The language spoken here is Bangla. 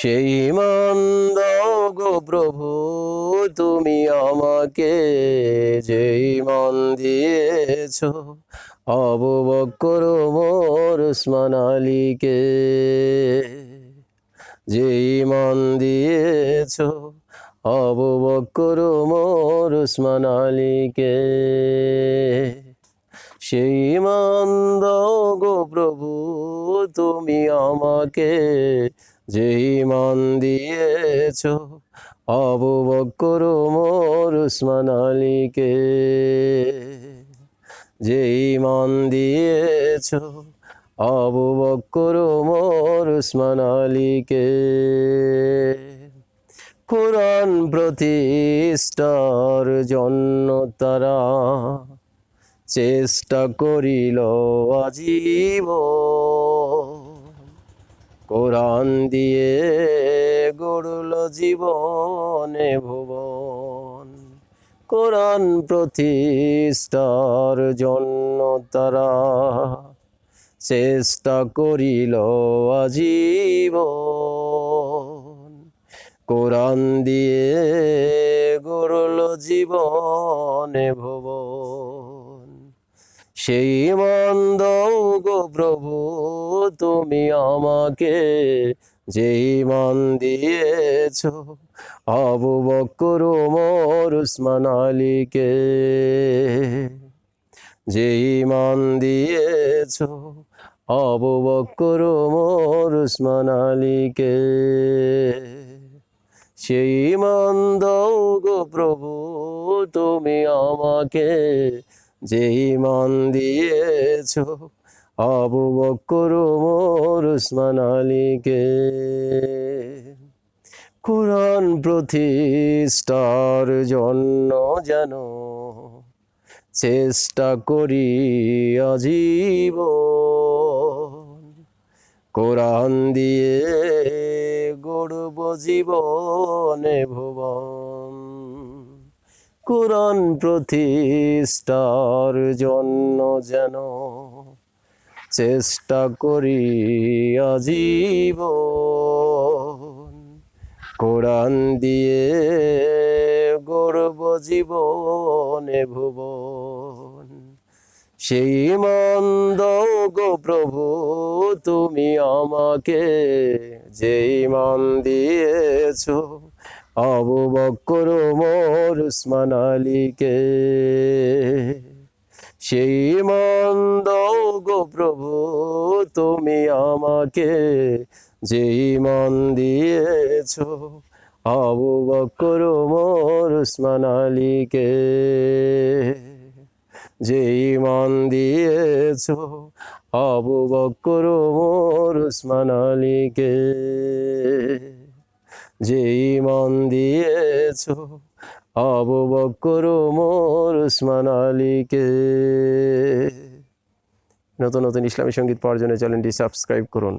সেই মান দাও গো প্রভু, তুমি আমাকে যেই মন দিয়েছ আবু বকর মোর উসমান আলীকে যেই মন দিয়েছ আবু বকর মোর উসমান আলীকে সেই মান দাও গো প্রভু তুমি আমাকে যেই মান দিয়েছ আবু বকর মোর উসমান আলীকে। যেই মান দিয়েছ আবু বকর মোর উসমান আলীকে। কোরআন প্রতিষ্ঠার জন্য তারা চেষ্টা করিল আজীব কোরআন দিয়ে গড়ল জীবনে ভুবন। কোরআন প্রতিষ্ঠার জন্য তারা চেষ্টা করিল আজীবন। কোরআন দিয়ে গড়ল জীবনে ভুবন। সেই মন্দ গো প্রভু, তুমি আমাকে যেই মান দিয়েছ আবু বকর মোর উসমান আলীকে। যেই মান দিয়েছ আবু বকর মোর উসমান আলীকে। সেই মান দৌ গো প্রভু, তুমি আমাকে যেই মান দিয়েছ আবু বকর মোর উসমান আলীকে কোরআন প্রতিষ্ঠার জন্য যেন চেষ্টা করি আজীব কোরআন দিয়ে গড়ব জীবনে ভুবন। কোরআন প্রতিষ্ঠার জন্য যেন চেষ্টা করি আজীবন। কোরআন দিয়ে গর্ব জীবনে ভুবন। সেই মন্দ গো প্রভু, তুমি আমাকে যেই মান দিয়েছ, আবু বকর মোর উসমান আলীকে। সেই মন্দ প্রভু, তুমি আমাকে যেই মান দিয়েছ, আবু বকর মোর উসমান আলীকে যেই মান দিয়েছ, আবু বকর মোর উসমান আলীকে যেই মান দিয়েছ, আবু বকর মোর উসমান আলীকে নতুন নতুন ইসলামী সংগীত পাওয়ার জন্য চ্যানেলটি সাবস্ক্রাইব করুন।